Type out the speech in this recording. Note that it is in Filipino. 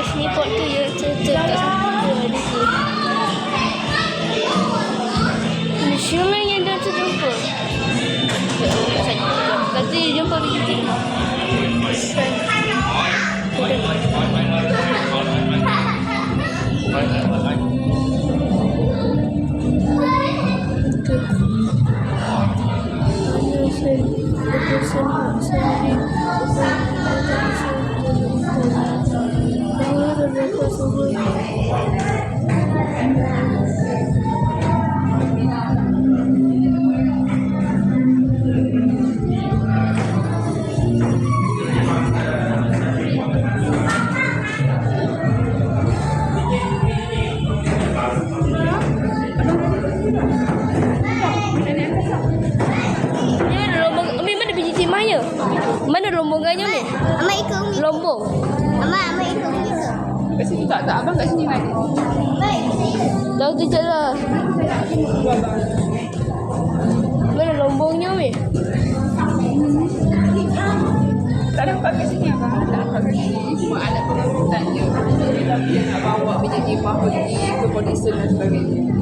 Es muy corto y esto te pasa por el Yo me he a este truco. Pero, yo Mana biji timah ya? Mana lombongannya Umi? Ama ikut Umi. Lombong. Ama, Ama ikut tak tak abang kat sini kan? Dah kejap lah. Mana lombongnya weh? Tak dapat kat sini abang. Tak dapat kat sini. Cuma alat pengangkutan je. Tapi nak bawa minyak kipah pergi ke kondisi dan sebagainya.